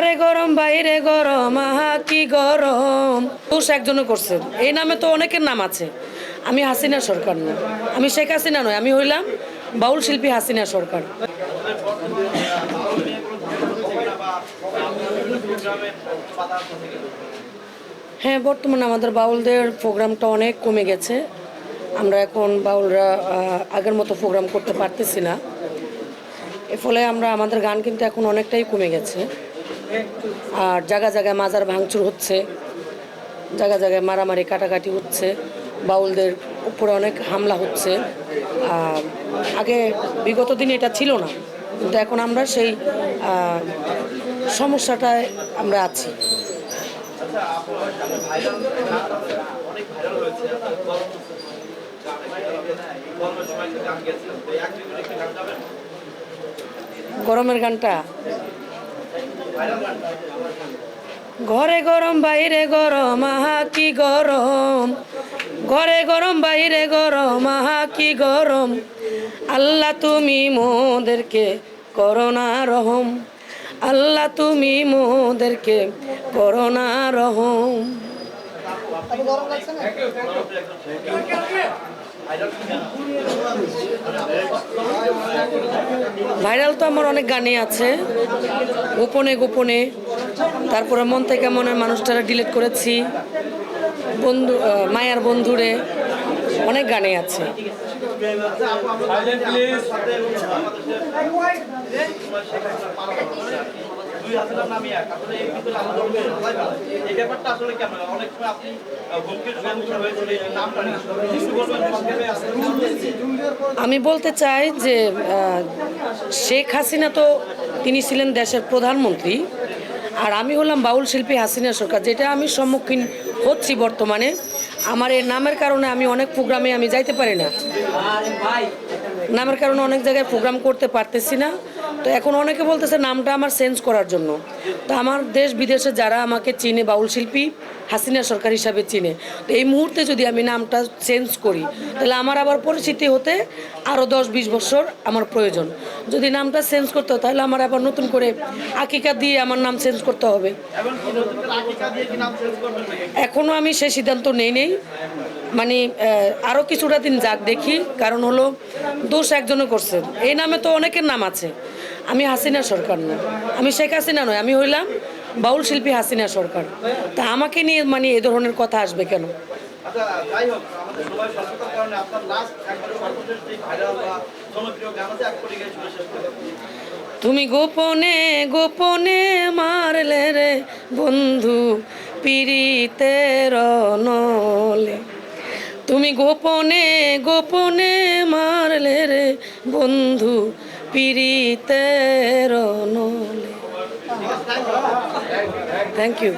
ঘরে গরম, বাইরে গরম, আহা, কি গরম। দোষ একজনে করছে। এই নামে তো অনেকের নাম আছে। আমি হাসিনা সরকার না আমি শেখ হাসিনা নয় আমি হইলাম বাউল শিল্পী হাসিনা সরকার। হ্যাঁ বর্তমানে আমাদের বাউলদের প্রোগ্রামটা অনেক কমে গেছে। আমরা এখন বাউলরা আগের মতো প্রোগ্রাম করতে পারতেছি না। এর ফলে আমরা, আমাদের গান কিন্তু এখন অনেকটাই কমে গেছে। আর জায়গা জায়গায় মাজার ভাঙচুর হচ্ছে, জায়গা জায়গায় মারামারি কাটাকাটি হচ্ছে, বাউলদের উপরে অনেক হামলা হচ্ছে। আগে বিগত দিনে এটা ছিল না, কিন্তু এখন আমরা সেই সমস্যাটায় আমরা আছি। গরমের গানটা ঘরে গরম, বাইরে গরম, আহা কি গরম। ঘরে গরম, বাইরে গরম, আহা কি গরম। আল্লাহ তুমি মোদেরকে করোনা রহম। আল্লাহ তুমি মোদেরকে করোনা রহম। ভাইরাল তো আমার অনেক গানই আছে। গোপনে গোপনে। তারপরে মন থেকে মনে মানুষটারা ডিলিট করেছি। বন্ধু মায়ার বন্ধুরে অনেক গানে আছে। দুই হাজার নামিয়ে এক। আসলে এই ভিতরে আলাদা এই ব্যাপারটা আসলে কেমন? অনেক সময় আপনি আহ, হুমকির হয়েছিল এই নামটা কিছু বলবেন? আমি বলতে চাই যে শেখ হাসিনা তো তিনি ছিলেন দেশের প্রধানমন্ত্রী। আর আমি হলাম বাউল শিল্পী হাসিনা সরকার যেটা আমি সম্মুখীন হচ্ছি বর্তমানে। আমার এই নামের কারণে আমি অনেক প্রোগ্রামে আমি যাইতে পারি না। নামের কারণে অনেক জায়গায় প্রোগ্রাম করতে পারতেছি না। তো এখন অনেকে বলতেছে নামটা আমার চেঞ্জ করার জন্য। তো আমার দেশ বিদেশে যারা আমাকে চিনে বাউল শিল্পী, হাসিনা সরকার হিসাবে চিনে। তো এই মুহূর্তে যদি আমি নামটা চেঞ্জ করি, তাহলে আমার আবার পরিচিতি হতে আরও দশ বিশ বছর আমার প্রয়োজন। যদি নামটা চেঞ্জ করতে হয়, তাহলে আমার আবার নতুন করে আকিকা দিয়ে আমার নাম চেঞ্জ করতে হবে? এখনও আমি সেই সিদ্ধান্ত নেই নেই। মানে আরও কিছুটা দিন যাক দেখি। কারণ হলো দোষ একজনে করছে। এই নামে তো অনেকের নাম আছে। আমি হাসিনা সরকার না আমি শেখ হাসিনা নয় আমি হইলাম বাউল শিল্পী হাসিনা সরকার। তা আমাকে নিয়ে মানে এ ধরনের কথা আসবে কেন? আচ্ছা। তুমি গোপনে গোপনে মারলে রে বন্ধু পিরিতের নলে। তুমি গোপনে গোপনে মারলে রে বন্ধু পিরিতের নলে থ্যাংক ইউ